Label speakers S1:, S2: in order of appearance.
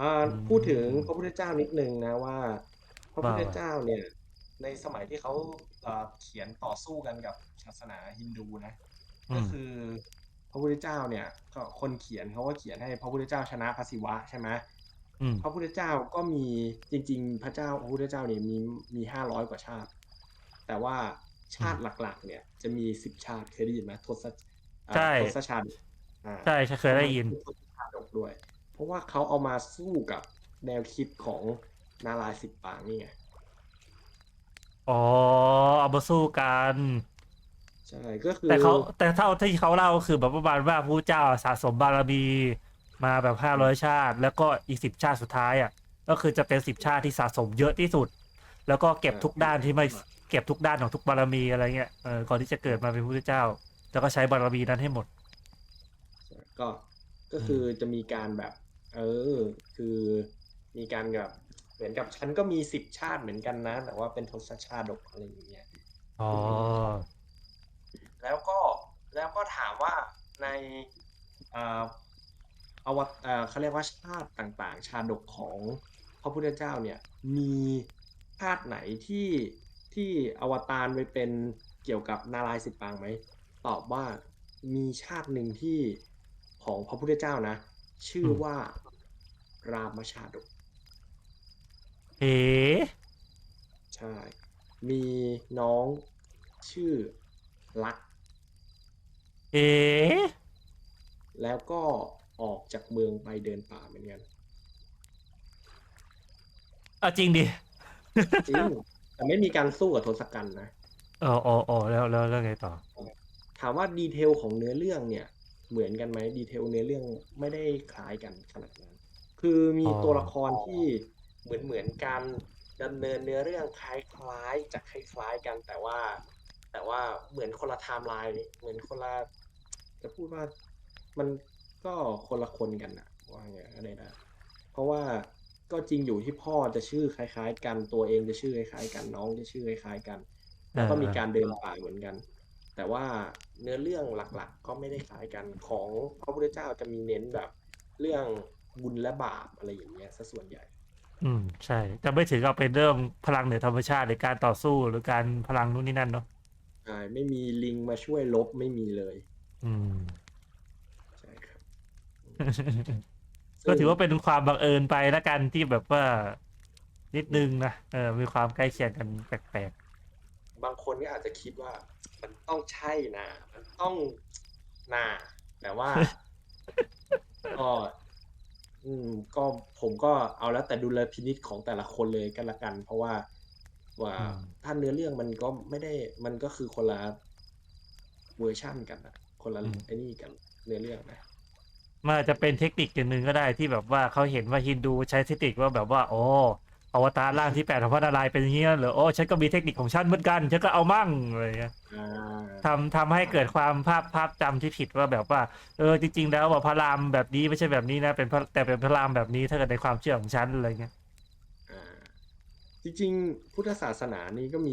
S1: อ่า
S2: อื
S1: พูดถึง
S2: ม
S1: พระพุทธเจ้านิดหนึ่งนะว่า พระพุทธ
S2: ว่า
S1: เจ้าเนี่ย ในสมัยที่เขาเอ่อเขียนต่อสู้กันกับศาสนาฮินดูนะ
S2: อื
S1: ก็
S2: ม
S1: คือพระพุทธเจ้าเนี่ย ก็คนเขียนเขาก็เขียนให้พระพุทธเจ้าชนะพระศิวะใช่ไหม
S2: อืม
S1: พระพุทธเจ้าก็มีจริง ๆ พระเจ้าพระพุทธเจ้าเนี่ยมีมีห้าร้อยกว่าชาติ แต่ว่าชาติหลัก ๆ เนี่ย จะมีสิบชาติเคยได้ยินไหมทศอ่า
S2: ใช่
S1: ทศชาติอ่า
S2: ใช่ฉันเคยได้ยิน
S1: ทศชาดกด้วย เพราะว่าเขาเอามาสู้กับแนวคิดของนารายณ์สิบปางนี่ไง
S2: อ๋อเอามาสู้กัน
S1: ใช่ก็คือ
S2: แต่เขาแต่เท่าที่เขาเล่าคือแบบประมาณว่าพระเจ้าสะสมบารมีมาแบบห้าร้อยชาติ แล้วก็อีกสิบชาติสุดท้ายอะ ก็คือจะเป็นสิบชาติที่สะสมเยอะที่สุด แล้วก็เก็บทุกด้านที่ไม่เก็บทุกด้านของทุกบารมีอะไรเงี้ยเออก่อนที่จะเกิดมาเป็นพระพุทธเจ้า แล้วก็ใช้บารมีนั้นให้หมด
S1: ก็ก็คือจะมีการแบบ เออ คือมีการแบบเหมือนกับฉันก็มีสิบชาติเหมือนกันนะ แต่ว่าเป็นทศชาดกอะไรอย่างเงี้ย
S2: อ๋อ
S1: แล้วก็แล้วก็ถามว่าในเอ่ออวตเอ่อเขาเรียกว่าชาติต่างๆ ชาดกของพระพุทธเจ้าเนี่ย มีชาติไหนที่ที่อวตารไปเป็นเกี่ยวกับนารายณ์สิบปางไหมตอบว่ามีชาติหนึ่งที่ของพระพุทธเจ้านะ ชื่อ
S2: ม
S1: ว่า รามชาดก
S2: เอ๋
S1: ใช่ มีน้องชื่อลักษณ์
S2: เอ๋
S1: แล้วก็ออกจากเมืองไปเดินป่าเหมือนกัน
S2: เอาจริงดิ
S1: จริงแต่ไม่มีการสู้กับทศกัณฐ์นะ
S2: อ๋ออ๋ออ๋อแล้วแล้วแล้วไงต่อ
S1: ถามว่าดีเทลของเนื้อเรื่องเนี่ย เหมือนกันไหมดีเทลเนื้อเรื่องไม่ได้คล้ายกันขนาดนั้น คือมีตัวละครที่เหมือนเหมือนกันดำเนินเนื้อเรื่องคล้ายๆจะคล้ายๆกันแต่ว่า แต่ว่าเหมือนคนละไทม์ไลน์เหมือนคนละจะพูดว่ามันก็คนละคนกันอะว่าไงอะไรนะเพราะว่าก็จริงอยู่ที่พ่อจะชื่อคล้าย ๆ กันตัวเองจะชื่อคล้ายๆกันน้องจะชื่อคล้ายๆกัน แล้วก็มีการเดินป่าเหมือนกัน แต่ว่าเนื้อเรื่องหลักๆ ก็ไม่ได้คล้ายกันของพระพุทธเจ้าจะมีเน้นแบบ เรื่องบุญและบาปอะไรอย่างเงี้ยซะส่วนใหญ่
S2: อืมใช่จะไม่ถึงกับเป็นเรื่องพลังเหนือธรรมชาติหรือการต่อสู้หรือการพลังนู่นนี่นั่นเนาะ
S1: ใช่ไม่มีลิงมาช่วยลบไม่มีเลย
S2: อืม
S1: ใช่ครับ
S2: ก็ถือว่าเป็นความบังเอิญไปละกันที่แบบว่า นิดนึงนะเออมีความใกล้เคียงกันแปลก
S1: บางคนก็อาจจะคิดว่า มันต้องใช่นะมันต้องนาแต่ว่าก็อืม ก็ผมก็เอาแล้วแต่ดุลพินิจของแต่ละคนเลยกันละกัน เพราะว่าว่าถ้าเนื้อเรื่องมันก็ไม่ได้ มันก็คือคนละเวอร์ชั่นกันนะคนละไอ้นี่กันเนื้อเรื่องนะ
S2: ๆมันอาจจะเป็นเทคนิคอย่างหนึ่งก็ได้ที่แบบว่าเขาเห็นว่าฮินดูใช้เทคนิคว่าแบบว่า โอ้ อวตารร่างที่แปดของพระนารายณ์เป็นอย่างเงี้ยเหรอโอ้ฉันก็มีเทคนิคของฉันเหมือนกันฉันก็เอามั่งอะไรอย่างเงี้ย
S1: อ่า
S2: ทำทำให้เกิดความภาพภาพจำที่ผิดว่าแบบว่า เออจริง ๆ แล้วว่าพระรามแบบนี้ไม่ใช่แบบนี้นะเป็นพระแต่เป็นพระรามแบบนี้ถ้าเกิดในความเชื่อของฉันอะไรเงี้ย
S1: อ่าจริงๆ พุทธศาสนานี่ก็มี